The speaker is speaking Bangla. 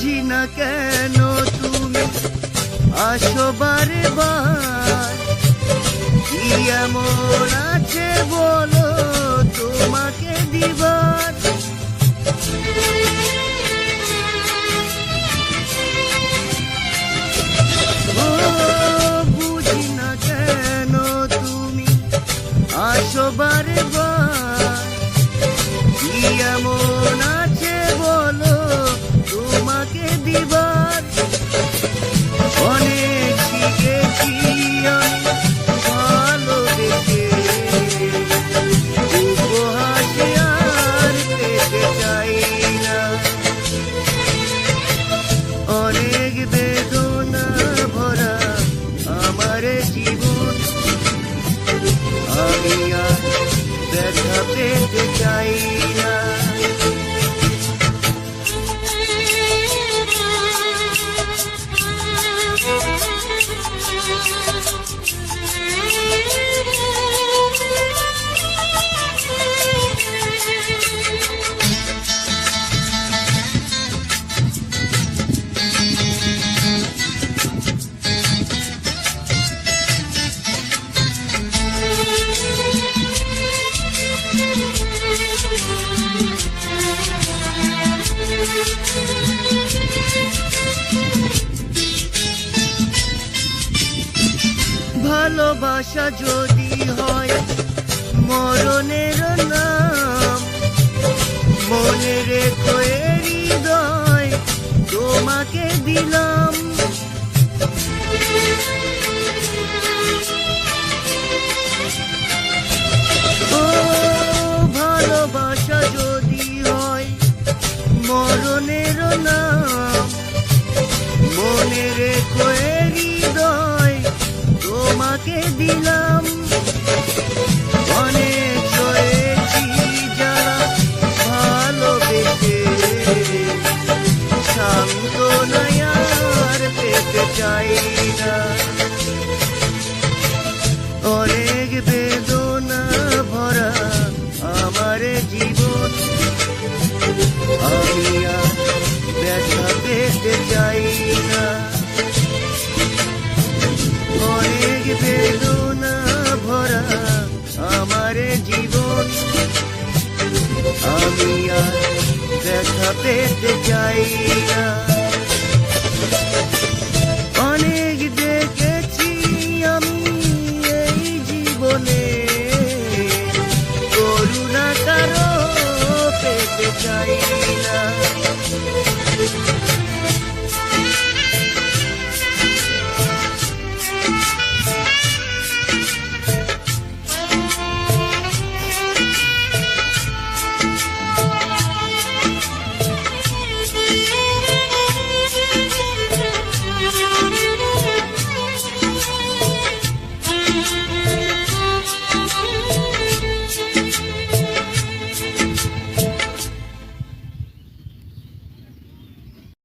বুঝি না কেন তুমি আসো বারে বার। কি এমন আছে বলো? ভালোবাসা যদি হয় মরণের নাম মনে রেখো হৃদয় তোমাকে দিলাম বেদনা অনেক বেদনা ভরা আমার জীবন। আমি আর দেখা পেতে চাই না। অনেক দেখেছি আমি এই জীবনে। করুণা কারও পেতে চাই না।